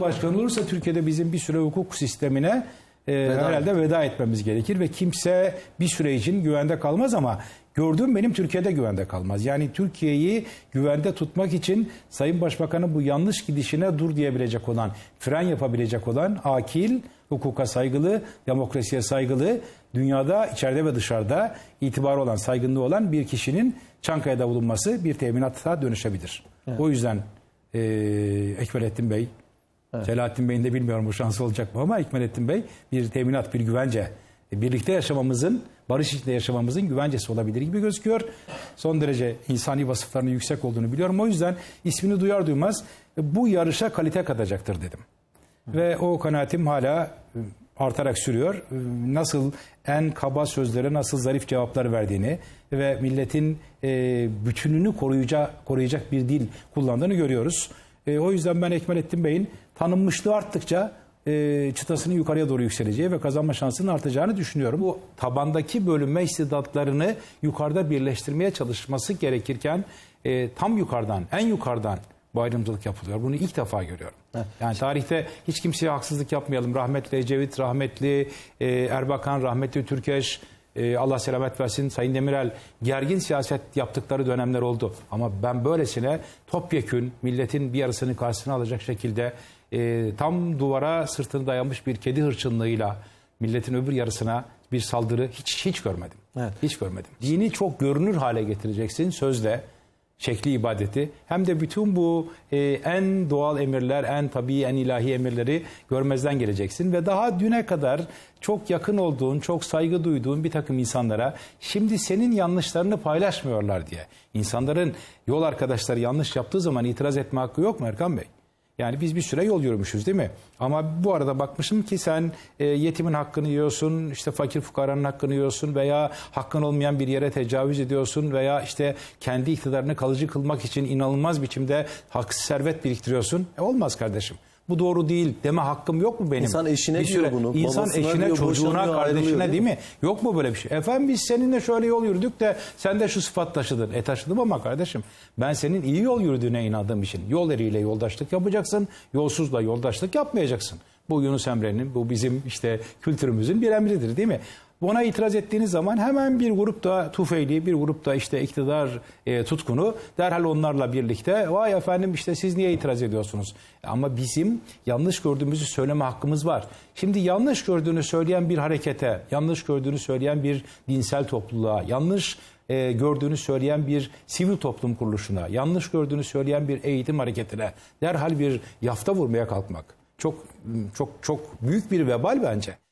Başkan olursa Türkiye'de bizim bir süre hukuk sistemine e, herhalde veda etmemiz gerekir ve kimse bir süre için güvende kalmaz ama gördüğüm benim Türkiye'de güvende kalmaz. Yani Türkiye'yi güvende tutmak için Sayın Başbakan'ın bu yanlış gidişine dur diyebilecek olan, fren yapabilecek olan akil, hukuka saygılı, demokrasiye saygılı, dünyada içeride ve dışarıda itibarı olan, saygınlığı olan bir kişinin Çankaya'da bulunması bir teminata dönüşebilir. O yüzden e, Ekmelettin Bey, Selahattin Bey'in de bilmiyorum bu şansı olacak mı ama Ekmelettin Bey bir teminat, bir güvence. Birlikte yaşamamızın, barış içinde yaşamamızın güvencesi olabilir gibi gözüküyor. Son derece insani vasıflarının yüksek olduğunu biliyorum. O yüzden ismini duyar duymaz bu yarışa kalite katacaktır dedim. Ve o kanaatim hala e, artarak sürüyor. E, Nasıl en kaba sözlere nasıl zarif cevaplar verdiğini ve milletin e, bütününü koruyacak, koruyacak bir dil kullandığını görüyoruz. E, o yüzden ben Ekmelettin Bey'in tanınmışlığı arttıkça e, çıtasının yukarıya doğru yükseleceği ve kazanma şansının artacağını düşünüyorum. Bu tabandaki bölünme istidatlarını yukarıda birleştirmeye çalışması gerekirken e, tam yukarıdan, en yukarıdan bu ayrımcılık yapılıyor. Bunu ilk defa görüyorum. Yani tarihte hiç kimseye haksızlık yapmayalım. Rahmetli Ecevit, rahmetli e, Erbakan, rahmetli Türkeş, e, Allah selamet versin Sayın Demirel gergin siyaset yaptıkları dönemler oldu. Ama ben böylesine topyekün milletin bir yarısını karşısına alacak şekilde e, tam duvara sırtını dayanmış bir kedi hırçınlığıyla milletin öbür yarısına bir saldırı hiç hiç görmedim. Evet. Hiç görmedim. Dini çok görünür hale getireceksin sözle şekli ibadeti hem de bütün bu e, en doğal emirler, en tabii, en ilahi emirleri görmezden geleceksin ve daha düne kadar çok yakın olduğun, çok saygı duyduğun bir takım insanlara şimdi senin yanlışlarını paylaşmıyorlar diye. İnsanların yol arkadaşları yanlış yaptığı zaman itiraz etme hakkı yok mu Erkan Bey? Yani biz bir süre yol yürümüşüz değil mi? Ama bu arada bakmışım ki sen e, yetimin hakkını yiyorsun, işte fakir fukaranın hakkını yiyorsun veya hakkın olmayan bir yere tecavüz ediyorsun veya işte kendi iktidarını kalıcı kılmak için inanılmaz biçimde haksız servet biriktiriyorsun. E, olmaz kardeşim. Bu doğru değil deme hakkım yok mu benim? İnsan eşine Bir diyor bunu, İnsan eşine, diyor, çocuğuna, kardeşine değil değil mi? Yok mu böyle bir şey? Efendim biz seninle şöyle yol yürüdük de sen de şu sıfat taşıdın. E taşıdım ama kardeşim ben senin iyi yol yürüdüğüne inandığım için yol eriyle yoldaşlık yapacaksın. Yolsuzla yoldaşlık yapmayacaksın. Bu Yunus Emre'nin, bu bizim işte kültürümüzün bir emridir değil mi? Buna itiraz ettiğiniz zaman hemen bir grupta tufeyli, bir grupta işte iktidar e, tutkunu derhal onlarla birlikte vay efendim işte siz niye itiraz ediyorsunuz? Ama bizim yanlış gördüğümüzü söyleme hakkımız var. Şimdi yanlış gördüğünü söyleyen bir harekete, yanlış gördüğünü söyleyen bir dinsel topluluğa, yanlış e, gördüğünü söyleyen bir sivil toplum kuruluşuna, yanlış gördüğünü söyleyen bir eğitim hareketine derhal bir yafta vurmaya kalkmak çok çok çok büyük bir vebal bence.